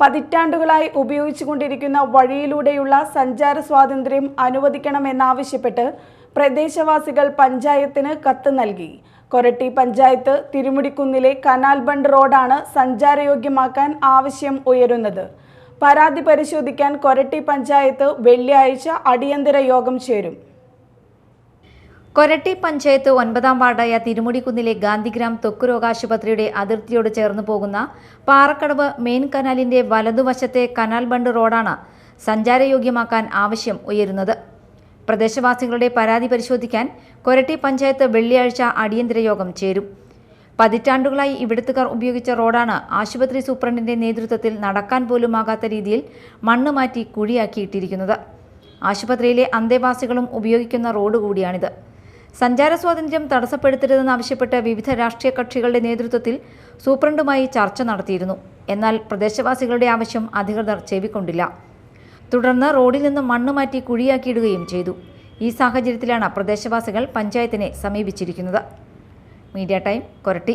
പതിറ്റാണ്ടുകളായി ഉപയോഗിച്ചുകൊണ്ടിരിക്കുന്ന വഴിയിലൂടെയുള്ള സഞ്ചാര സ്വാതന്ത്ര്യം അനുവദിക്കണമെന്നാവശ്യപ്പെട്ട് പ്രദേശവാസികൾ പഞ്ചായത്തിന് കത്ത് നൽകി. കൊരട്ടി പഞ്ചായത്ത് തിരുമുടിക്കുന്നിലെ കനാൽ ബണ്ട് റോഡാണ് സഞ്ചാരയോഗ്യമാക്കാൻ ആവശ്യം ഉയരുന്നത്. പരാതി പരിശോധിക്കാൻ കൊരട്ടി പഞ്ചായത്ത് വെള്ളിയാഴ്ച അടിയന്തര യോഗം ചേരും. കൊരട്ടി പഞ്ചായത്ത് ഒൻപതാം വാർഡായ തിരുമുടിക്കുന്നിലെ ഗാന്ധിഗ്രാം ത്വക്കുരോഗ രോഗാശുപത്രിയുടെ അതിർത്തിയോട് ചേർന്ന് പോകുന്ന പാറക്കടവ് മെയിൻ കനാലിന്റെ വലതുവശത്തെ കനാൽ ബണ്ട് റോഡാണ് സഞ്ചാരയോഗ്യമാക്കാൻ ആവശ്യം ഉയരുന്നത്. പ്രദേശവാസികളുടെ പരാതി പരിശോധിക്കാൻ കൊരട്ടി പഞ്ചായത്ത് വെള്ളിയാഴ്ച അടിയന്തര യോഗം ചേരും. പതിറ്റാണ്ടുകളായി ഇവിടുത്തുകാർ ഉപയോഗിച്ച റോഡാണ് ആശുപത്രി സൂപ്രണ്ടിന്റെ നേതൃത്വത്തിൽ നടക്കാൻ പോലുമാകാത്ത രീതിയിൽ മണ്ണ് മാറ്റി കുഴിയാക്കിയിട്ടിരിക്കുന്നത്. ആശുപത്രിയിലെ അന്തേവാസികളും ഉപയോഗിക്കുന്ന റോഡ് കൂടിയാണിത്. സഞ്ചാര സ്വാതന്ത്ര്യം തടസ്സപ്പെടുത്തരുതെന്നാവശ്യപ്പെട്ട് വിവിധ രാഷ്ട്രീയ കക്ഷികളുടെ നേതൃത്വത്തിൽ സൂപ്രണ്ടുമായി ചർച്ച നടത്തിയിരുന്നു. എന്നാൽ പ്രദേശവാസികളുടെ ആവശ്യം അധികൃതർ ചെവിക്കൊണ്ടില്ല. തുടർന്ന് റോഡിൽ നിന്ന് മണ്ണ് മാറ്റി കുഴിയാക്കിയിടുകയും ചെയ്തു. ഈ സാഹചര്യത്തിലാണ് പ്രദേശവാസികൾ പഞ്ചായത്തിനെ സമീപിച്ചിരിക്കുന്നത്. Media time Koratty.